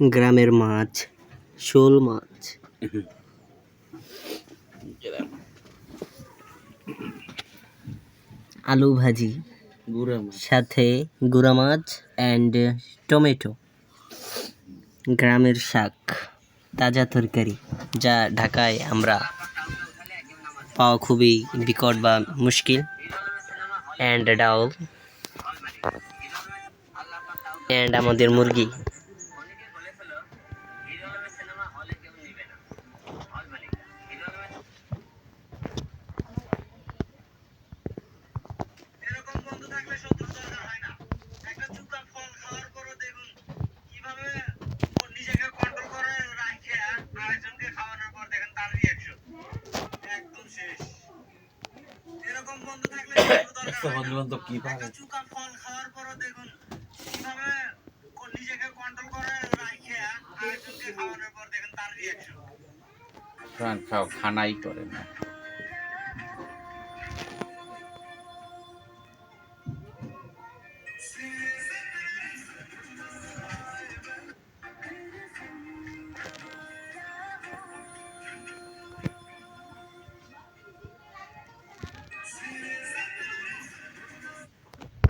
গ্রামের মাছ শোল মাছ। আলু ভাজি গুড়া সাথে গুঁড়া মাছ অ্যান্ড টমেটো। গ্রামের শাক তাজা তরকারি যা ঢাকায় আমরা পাওয়া খুবই বিকট বা মুশকিল। অ্যান্ড ডাউল অ্যান্ড আমাদের মুরগি। বন্ধু কি চুকা ফল খাওয়ার পরও দেখুন কীভাবে নিজেকে কন্ট্রোল করে রাখে আরেকজনকে খাওয়ানোর পর দেখেন তার রিয়াকশন খাও খানাই করে না। See